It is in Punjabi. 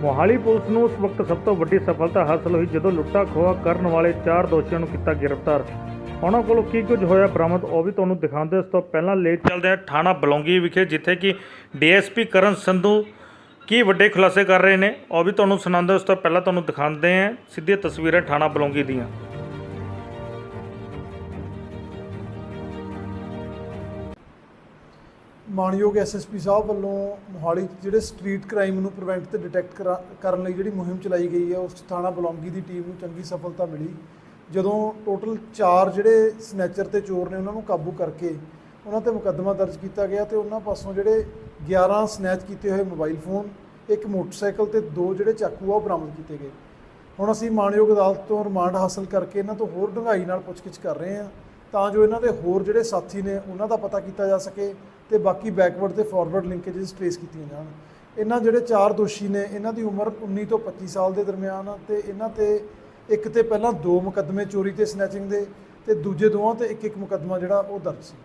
ਮੋਹਾਲੀ ਪੁਲਿਸ ਨੂੰ ਉਸ ਵਕਤ ਸਭ ਤੋਂ ਵੱਡੀ ਸਫਲਤਾ ਹਾਸਲ ਹੋਈ ਜਦੋਂ ਲੁੱਟਾ ਖੋਹਾ ਕਰਨ ਵਾਲੇ ਚਾਰ ਦੋਸ਼ੀਆਂ ਨੂੰ ਕੀਤਾ ਗ੍ਰਿਫਤਾਰ। ਉਹਨਾਂ ਕੋਲੋਂ ਕੀ ਕੁਝ ਹੋਇਆ ਬਰਾਮਦ ਉਹ ਵੀ ਤੁਹਾਨੂੰ ਦਿਖਾਉਂਦੇ ਉਸ ਤੋਂ ਪਹਿਲਾਂ ਲੈ ਚੱਲਦੇ ਹਾਂ ਥਾਣਾ ਬਲੌਂਗੀ ਵਿਖੇ, ਜਿੱਥੇ ਕਿ ਡੀਐਸਪੀ ਕਰਨ ਸੰਧੂ ਕੀ ਵੱਡੇ ਖੁਲਾਸੇ ਕਰ ਰਹੇ ਨੇ, ਉਹ ਵੀ ਤੁਹਾਨੂੰ ਸੁਣਾਉਂਦੇ ਉਸ ਤੋਂ ਪਹਿਲਾਂ ਤੁਹਾਨੂੰ ਦਿਖਾਉਂਦੇ ਹਾਂ। ਸਿੱਧੀਆਂ ਤਸਵੀਰਾਂ ਥਾਣਾ ਬਲੌਂਗੀ ਦੀਆਂ। ਮਾਨਯੋਗ ਐਸਐਸਪੀ ਸਾਹਿਬ ਵੱਲੋਂ ਮੋਹਾਲੀ 'ਚ ਜਿਹੜੇ ਸਟਰੀਟ ਕ੍ਰਾਈਮ ਨੂੰ ਪ੍ਰੀਵੈਂਟ ਤੇ ਡਿਟੈਕਟ ਕਰਨ ਲਈ ਜਿਹੜੀ ਮੁਹਿੰਮ ਚਲਾਈ ਗਈ ਹੈ, ਉਸ 'ਚ ਥਾਣਾ ਬਲੌਂਗੀ ਦੀ ਟੀਮ ਨੂੰ ਚੰਗੀ ਸਫਲਤਾ ਮਿਲੀ। ਜਦੋਂ ਟੋਟਲ 4 ਜਿਹੜੇ ਸਨੈਚਰ ਤੇ ਚੋਰ ਨੇ ਉਹਨਾਂ ਨੂੰ ਕਾਬੂ ਕਰਕੇ ਉਹਨਾਂ ਤੇ ਮੁਕੱਦਮਾ ਦਰਜ ਕੀਤਾ ਗਿਆ ਤੇ ਉਹਨਾਂ ਪਾਸੋਂ ਜਿਹੜੇ 11 ਸਨੈਚ ਕੀਤੇ ਹੋਏ ਮੋਬਾਈਲ ਫੋਨ ਇੱਕ ਮੋਟਰਸਾਈਕਲ ਤੇ ਦੋ ਜਿਹੜੇ ਚਾਕੂ ਆ, ਉਹ ਬਰਾਮਦ ਕੀਤੇ ਗਏ। ਹੁਣ ਅਸੀਂ ਮਾਨਯੋਗ ਅਦਾਲਤ ਤੋਂ ਰਿਮਾਂਡ ਹਾਸਲ ਕਰਕੇ ਇਹਨਾਂ ਤੋਂ ਹੋਰ ਡੂੰਘਾਈ ਨਾਲ ਪੁੱਛਗਿੱਛ ਕਰ ਰਹੇ ਹਾਂ। ਤਾਂ ਜੋ ਇਹਨਾਂ ਦੇ ਹੋਰ ਜਿਹੜੇ ਸਾਥੀ ਨੇ, ਉਹਨਾਂ ਦਾ ਪਤਾ ਕੀਤਾ ਜਾ ਸਕੇ ਤੇ ਬਾਕੀ ਬੈਕਵਰਡ ਤੇ ਫਾਰਵਰਡ ਲਿੰਕੇजेस ਟ੍ਰੇਸ ਕੀਤੀਆਂ ਜਾਣ। ਇਹਨਾਂ ਜਿਹੜੇ ਚਾਰ ਦੋਸ਼ੀ ਨੇ, ਇਹਨਾਂ ਦੀ ਉਮਰ 19 ਤੋਂ 25 ਸਾਲ ਦੇ ਦਰਮਿਆਨ ਆ ਤੇ ਇਹਨਾਂ ਤੇ ਇੱਕ ਤੇ ਪਹਿਲਾਂ ਦੋ ਮੁਕੱਦਮੇ ਚੋਰੀ ਤੇ ਸਨੈਚਿੰਗ ਦੇ ਤੇ ਦੂਜੇ ਦੋਵਾਂ ਤੇ ਇੱਕ ਇੱਕ ਮੁਕੱਦਮਾ ਜਿਹੜਾ ਉਹ ਦਰਜ ਸੀ।